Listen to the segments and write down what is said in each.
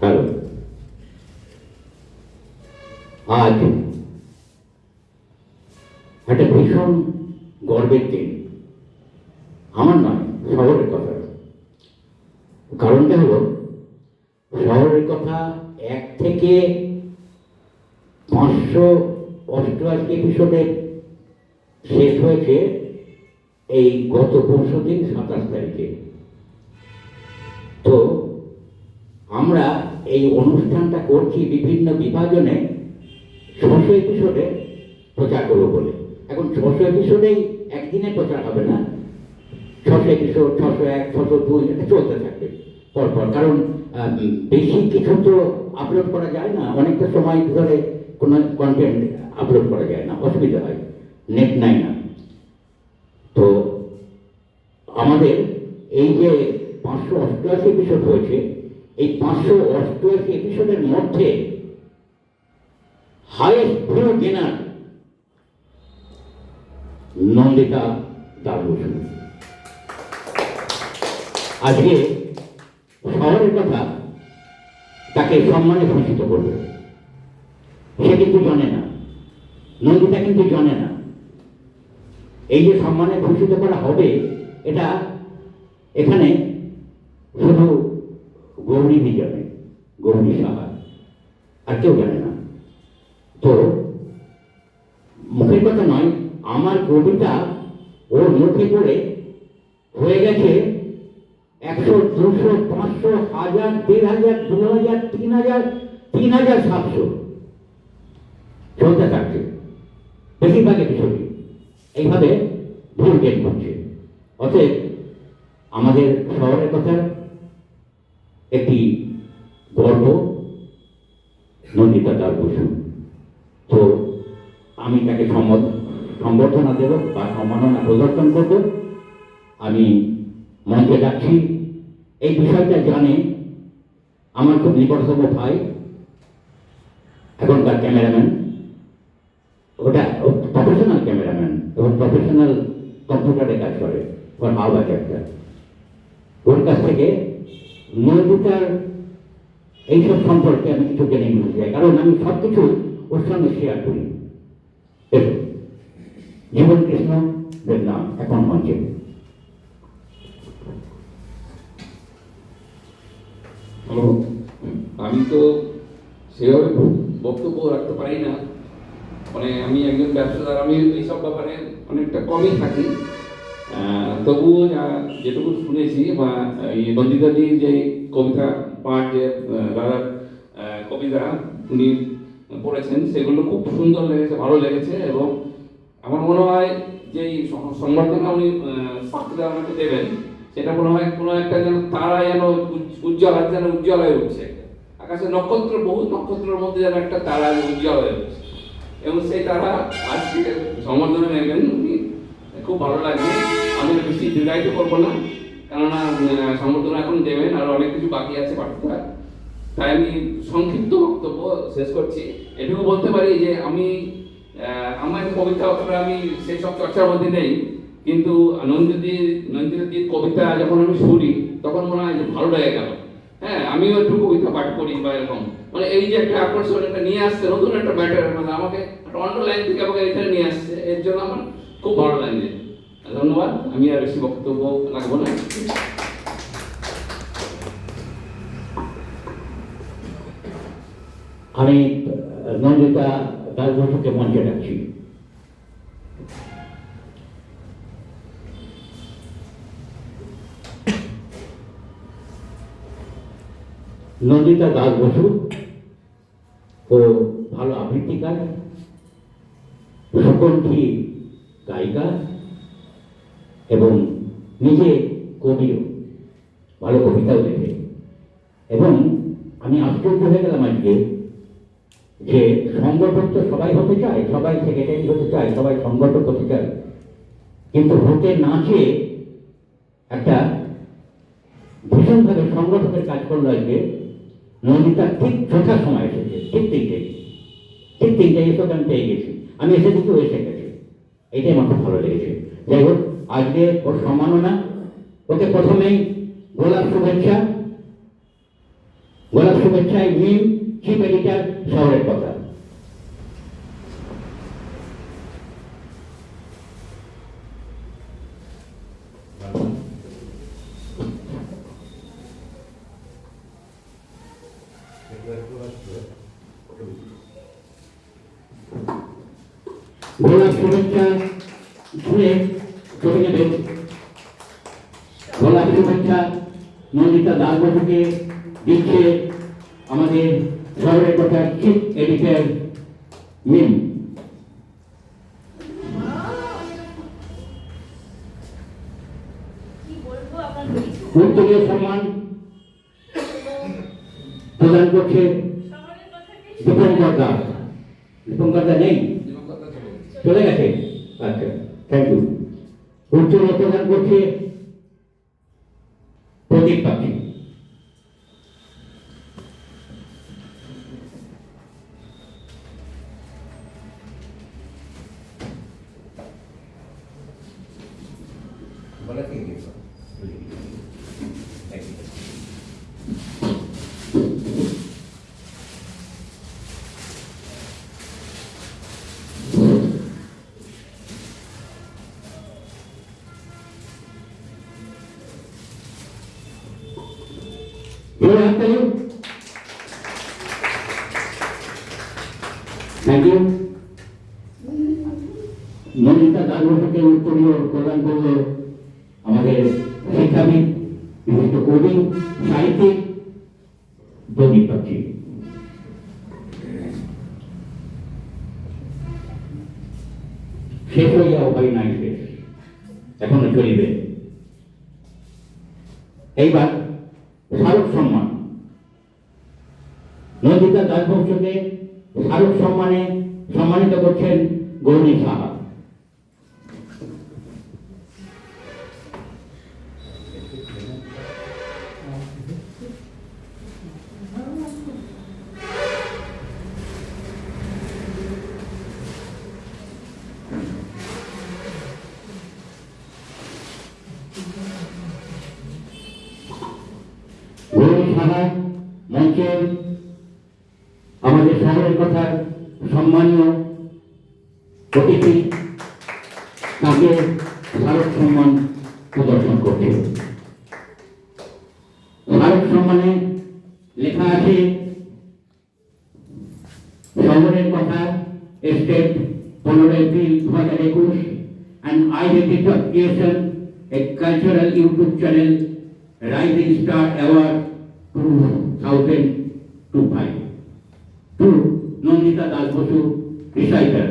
Hello আজ একটা ভীষণ গর্বের দিন। আমার নয়, শহরের কথা। কারণটা হলো, শহরের কথা এক থেকে পাঁচশো অষ্টআশি এপিসোডে শেষ হয়েছে এই গত পরশু দিন সাতাশ তারিখে। তো আমরা এই অনুষ্ঠানটা করছি বিভিন্ন বিভাজনে ছশো এপিসোডে প্রচার করব বলে। এখন ছশো এপিসোডেই একদিনে প্রচার হবে না। ছশো এপিসোড, ছশো এক, ছশো দুই, এটা চলতে থাকবে পরপর। কারণ বেশি কিছু তো আপলোড করা যায় না। অনেকটা সময় ধরে কোনো কন্টেন্ট আপলোড করা যায় না। অসুবিধা হয়। নেট নাই না। তো আমাদের এই যে পাঁচশো অষ্টআশি এপিসোড হয়েছে এই পাঁচশো অষ্টআশি এপিসোডের মধ্যে highest view gainer Nandita Basu আজকে শহরের কথা তাকে সম্মানে ভূষিত করবে। সে কিন্তু জানে না। নন্দিতা কিন্তু জানে না। এই যে সম্মানে ভূষিত করা হবে, এটা এখানে শুধু গৌরী জানে গৌরী সাহা আর কেউ জানে না। তো মুখের কথা নয়, আমার কবিতা ওর মুখে পড়ে হয়ে গেছে একশো, দুশো, পাঁচশো, হাজার, দেড় হাজার, দু হাজার, তিন হাজার তিন হাজার, সাতশো। চলতে থাকছে। বেশিরভাগ এপিসোডই এইভাবে ভুল গেট করছে অতএব আমাদের শহরের কথা একটি গর্ব, নন্দিতা দাস বসু। তো আমি তাকে সম্বর্ধনা দেব বা সম্মাননা প্রদর্শন করব। আমি মঞ্চে ডাকছি। এই বিষয়টা জানে আমার খুব নিকটতম ভাই, এখনকার ক্যামেরাম্যান। ওটা প্রফেশনাল ক্যামেরাম্যান এবং প্রফেশনাল কম্পিউটারে কাজ করে। ওর আওয়াজ একটা। ওর কাছ থেকে নন্দিতার এইসব সম্পর্কে আমি কিছু জেনে নিতে চাই। কারণ আমি সব কিছু ওর সঙ্গে শেয়ার করি। জীবন কৃষ্ণ দেখলাম এখন মঞ্চে। আমি তো সেভাবে বক্তব্য রাখতে পারি না। মানে আমি একজন ব্যবসাদার আমি এইসব ব্যাপারে অনেকটা কমই থাকি। তবুও যেটুকু শুনেছি বা নন্দিতাদির যে কবিতা পাঠ যে দাদার কবিতা উনি পড়েছেন, সেগুলো খুব সুন্দর লেগেছে, ভালো লেগেছে এবং আমার মনে হয় যে সংবর্ধনা উনি পাত্রে আমাকে দেবেন, সেটা মনে হয় কোনো একটা যেন তারা যেন উজ্জ্বল যেন উজ্জ্বল হয়ে উঠছে। আকাশে নক্ষত্র, বহু নক্ষত্রের মধ্যে যেন একটা তারা উজ্জ্বল হয়ে উঠছে। এবং সেই তারা আজকে সম্বর্ধনা নেবেন উনি খুব ভালো লাগবে আমি বেশি দীর্ঘায়িত করব না কেননা আহ, সম্বর্ধনা এখন দেবেন আর অনেক কিছু বাকি আছে পাঠটা তাই আমি সংক্ষিপ্ত বক্তব্য শেষ করছি। এটুকু বলতে পারি যে আমি আমার কবিতা অতটা আমি সেই সব চর্চার মধ্যে নেই কিন্তু নন্দিদির নন্দিদির কবিতা যখন আমি শুনি তখন মনে হয় যে ভালো লেগে গেল। হ্যাঁ আমিও একটু কবিতা পাঠ করি বা এরকম। মানে এই যে একটা আকর্ষণ একটা নিয়ে আসছে নতুন একটা ব্যাটার মানে আমাকে একটা অন্য লাইন থেকে আমাকে এখানে নিয়ে আসছে এর জন্য আমার খুব ভালো লাগছে ধন্যবাদ। আমি আর বেশি বক্তব্য রাখব না। আমি নন্দিতা দাস বসুকে মঞ্চে ডাকছি। নন্দিতা দাস বসু ও ভালো আবৃত্তিকার, সুকণ্ঠী গায়িকা এবং নিজে কবিও, ভালো কবিতাও লেখে। এবং আমি আশ্চর্য হয়ে গেলাম আজকে যে সংগঠক তো সবাই হতে চায়, সবাই সেক্রেটারি হতে চায়, সবাই সংগঠক হতে চায়। কিন্তু হতে না চেয়ে একটা ভীষণভাবে সংগঠকের কাজ করল আজকে। নন্দিতা ঠিক যথা সময় এসেছে, ঠিক তিনটে ঠিক তিনটে এসে আমি পেয়ে গেছি। আমি এসে দিকে এসে গেছে। এইটাই আমার খুব ভালো লেগেছে। যাই হোক, আজকে ওর সম্মাননা। ওকে প্রথমেই গোলাপ শুভেচ্ছা। গোলাপ শুভেচ্ছায় মিম চিফ এডিটার শহরের কথা। শুভেচ্ছা শুনে চলে গেলেন গোলাপ শুভেচ্ছা নন্দিতা দাস বসুকে দিচ্ছে আমাদের শহরের কথা চিফ এডিটর মিম কিছু সম্মান প্রদান করছে দীপঙ্কর দাস দীপঙ্কর দা নেই? চলে গেছে। আচ্ছা থ্যাংক ইউ উচ্চ রক্তদান করছে প্রদীপ Your after you. Thank you. Das বসুকে উত্তরীয় প্রদান করল আমাদের শিক্ষাবিদ বিশিষ্ট কবি সাহিত্যিক প্রদীপ পাচ্ছি শেষ হইয়া উপায় নাই শেষ এখনও চলিবে এইবার শারক সম্মান নন্দিতা দাস বংশকে শারক সম্মানে সম্মানিত করছেন গৌরী সাহা। গৌরী সাহা সম্মানীয় অতিথি, তাকে স্মারক সম্মান প্রদর্শন করছে। স্মারক সম্মানে লেখা আছে, শহরের কথা স্টেট পনেরো এপ্রিল দু হাজার একুশ and identity of creation a cultural YouTube channel rising star award two thousand two five to Nandita Das Basu reciter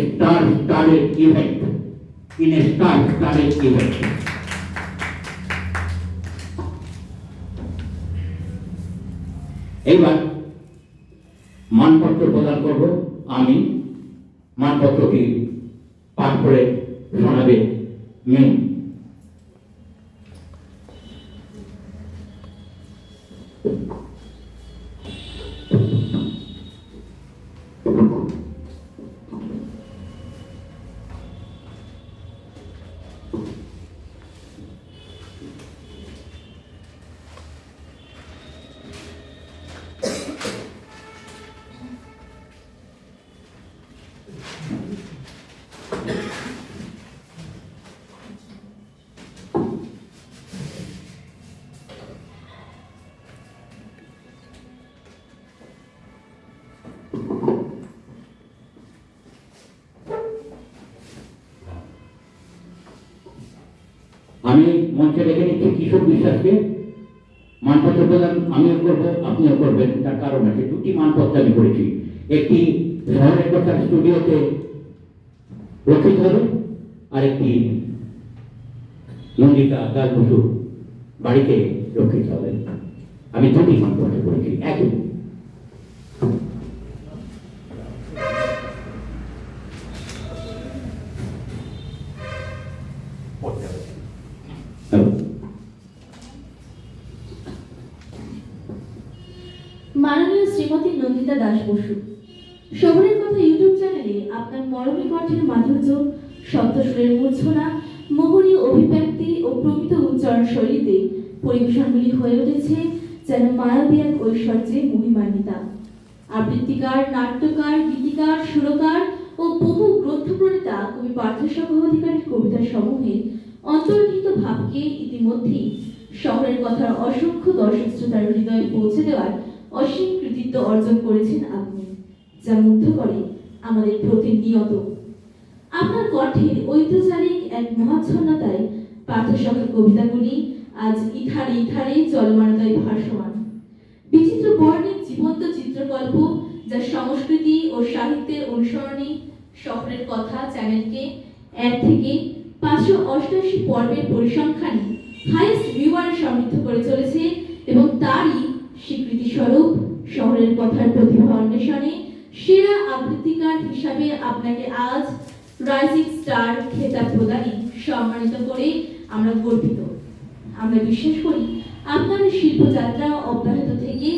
star স্টারের ইভেন্ট ইন স্টার স্টারের ইভেন্ট এইবার মানপত্র প্রদান করব আমি। মানপত্রটি পাঠ করে শোনাবে মেয়ে। আমি মঞ্চে রেখে নিচ্ছি, কিশোর বিশ্বাসকে মানপত্র প্রদান আমিও করব, আপনিও করবেন, তার কারণ আছে। দুটি মানপত্র আমি করেছি। একটি শহরের কথা স্টুডিওতে রক্ষিত হবে আর একটি নন্দিতা দাস বসু বাড়িতে রক্ষিত হবে আমি দুটি মানপত্র করেছি একই। মাননীয় শ্রীমতী নন্দিতা দাস বসু শহরের কথা ইউটিউব চ্যানেলে আপনার মরমী কণ্ঠের মাধুর্য শব্দস্বরের মূর্ছনা মোহনীয় অভিব্যক্তি ও প্রমিত উচ্চারণ শৈলীতে পরিবেশনগুলি হয়ে উঠেছে যেন মায়াবী এক ঐশ্বর্যে মহিমান্বিতা। আবৃত্তিকার, নাট্যকার, গীতিকার, সুরকার ও বহু গ্রন্থ প্রণেতা কবি পার্থসাহ অধিকারীর কবিতা সমূহে অন্তর্নিহিত ভাবকে ইতিমধ্যেই শহরের কথার অসংখ্য দর্শক শ্রোতার হৃদয়ে পৌঁছে দেওয়ার অসীম কৃতিত্ব অর্জন করেছেন আপনি। যা মুগ্ধ করে আমাদের প্রতিনিয়ত আপনার কণ্ঠের ঐতিহ্যচারিক এক মহাচ্ছন্নতায় পার্থসাহের কবিতাগুলি আজ ইথারে ইথারে চলমানতায় ভাসমান। বিচিত্র বর্ণের জীবন্ত চিত্রকল্প যা সংস্কৃতি ও সাহিত্যের অনুসরণে শহরের কথা চ্যানেলকে এক থেকে পাঁচশো অষ্টাশি পর্বের পরিসংখ্যানে হাইয়েস্ট ভিউয়ার সমৃদ্ধ করে চলেছে এবং তারই স্বীকৃতি স্বরূপ শহরের কথার প্রতিভা অন্বেষণে সেরা আবৃত্তিকার হিসাবে আপনাকে আজ রাইজিং স্টার খেতাব প্রদানে সম্মানিত করে আমরা গর্বিত। আমরা বিশ্বাস করি আপনার শিল্পযাত্রা অব্যাহত থেকে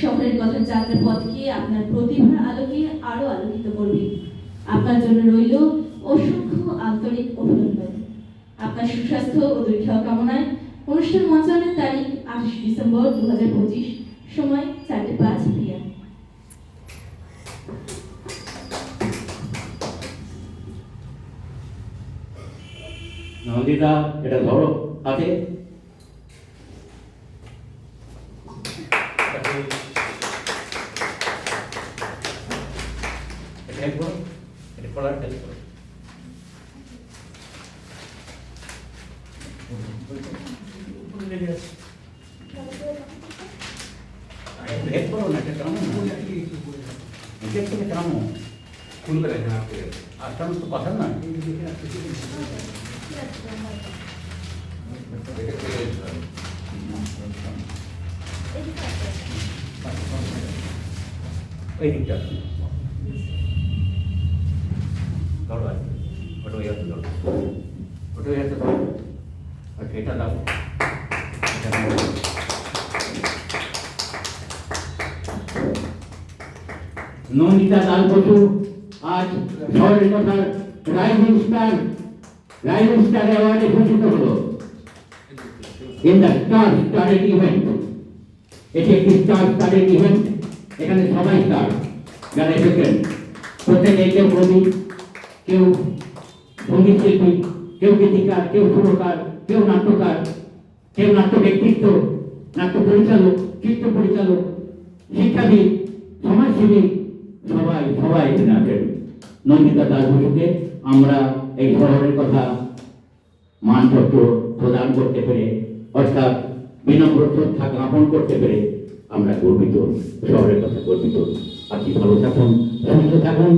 শহরের কথার যাত্রা পথকে আপনার প্রতিভার আলোকে আরও আলোকিত করবে। আপনার জন্য রইল অসংখ্য আন্তরিক অভিনন্দন। আপনার সুস্বাস্থ্য ও দীর্ঘায়ু কামনায় অনুষ্ঠান মঞ্চায়নের তারিখ আঠাশ ডিসেম্বর দু হাজার পঁচিশ সময় চারটে পাঁচ পিএম নন্দিতা এটা ধরো হাতে এটা help করো। এটা করার help করো। উপরে লেগে আছে। আরে help করো না, এটা টানো না। এটা তুমি টানো। খুলবে না এখানে আপনি আর টানো তো কথা না ওই হাতে ধরো ওটা ওই হাতে ধরো এটা দাও। নন্দিতা দাস বসু, আজ শহরের কথা রাইজিং স্টার রাইজিং স্টার অ্যাওয়ার্ডে ভূষিত হলো। ইন দ্য স্টার স্টারের ইভেন্ট এটি একটি স্টার স্টারের ইভেন্ট এখানে সবাই স্টার যারা এসেছেন। প্রত্যেকে কেউ কবি, কেউ সংগীত শিল্পী কেউ গীতিকার, কেউ সুরকার, কেউ নাট্যকার, কেউ নাট্য ব্যক্তিত্ব, নাট্য পরিচালক, চিত্র পরিচালক, শিক্ষাবিদ, সমাজসেবী, সবাই সবাই এখানে আছেন। নন্দিতা দাস আমরা এই ধরনের কথা মানপত্র প্রদান করতে পেরে, অর্থাৎ বিনম্র শ্রদ্ধা জ্ঞাপন করতে পেরে আমরা গর্বিত, শহরের কথা গর্বিত। আপনি ভালো থাকুন, সুস্থ থাকুন।